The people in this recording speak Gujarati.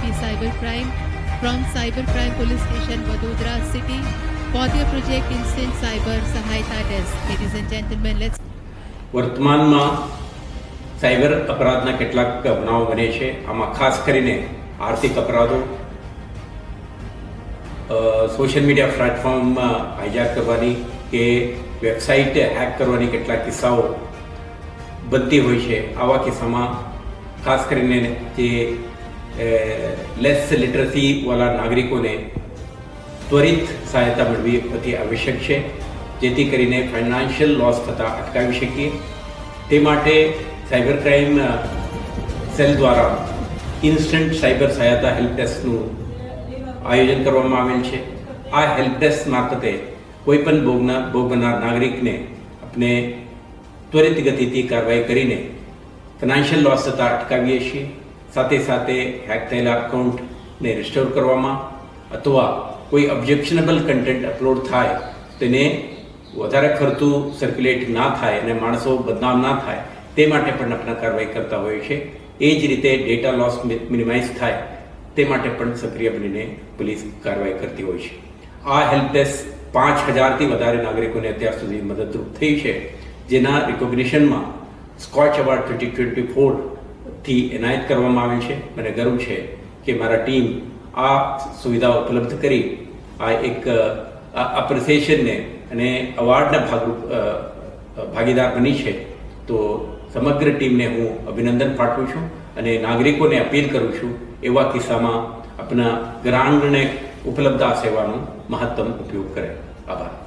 to DCP Cybercrime from Cybercrime Police Station, Vadodara City for their project Instant Cyber Sahayata Desk. Ladies and gentlemen, let's વર્તમાનમાં સાયબર અપરાધના કેટલાક બનાવો બને છે આમાં ખાસ કરીને આર્થિક અપરાધો સોશિયલ મીડિયા પ્લેટફોર્મમાં હાઇજાક કરવાની કે વેબસાઇટ હેક કરવાની કેટલાક કિસ્સાઓ બનતી હોય છે આવા કિસ્સામાં ખાસ કરીને જે લેસ લિટરસીવાળા નાગરિકોને ત્વરિત સહાયતા મળવી અતિ આવશ્યક છે. જેથી કરીને ફાઇનાન્શિયલ લોસ થતાં અટકાવી શકીએ. તે માટે સાયબર ક્રાઇમ સેલ દ્વારા ઇન્સ્ટન્ટ સાયબર સહાયતા હેલ્પ ડેસ્કનું આયોજન કરવામાં આવેલ છે. આ હેલ્પ ડેસ્ક મારફતે કોઈપણ ભોગના ભોગ બનનાર નાગરિકને આપણે ત્વરિત ગતિથી કાર્યવાહી કરીને ફાઇનાન્શિયલ લોસ થતાં અટકાવીએ છીએ. સાથે સાથે હેક થયેલા અકાઉન્ટને રિસ્ટોર કરવામાં અથવા કોઈ ઓબ્જેક્શનેબલ કન્ટેન્ટ અપલોડ થાય, તેને વધારે ખર્ચું સર્ક્યુલેટ ના થાય અને માણસો બદનામ ના થાય, તે માટે પણ આપણે કાર્યવાહી કરતા હોઈએ છીએ એ જ રીતે ડેટા લોસ મિનિમાઇઝ થાય, તે માટે પણ સક્રિય બનીને પોલીસ કાર્યવાહી કરતી હોય છે. આ હેલ્પ પાંચ હજારથી વધારે નાગરિકોને અત્યાર સુધી મદદરૂપ થઈ છે, જેના રિકોગ્નિશનમાં સ્કોચ એવોર્ડ ટ્વેન્ટી ટ્વેન્ટી ફોરથી એનાયત કરવામાં આવી છે. મને ગર્વ છે કે મારા ટીમ આ સુવિધા ઉપલબ્ધ કરી, આ એક એપ્રિસિએશનને અને અવાર્ડના ભાગરૂપ ભાગીદાર બની છે. તો સમગ્ર ટીમને હું અભિનંદન પાઠવું છું અને નાગરિકોને અપીલ કરું છું એવા કિસ્સામાં આપણા ગ્રાન્ડને ઉપલબ્ધ આ સેવાનો મહત્તમ ઉપયોગ કરે. આભાર.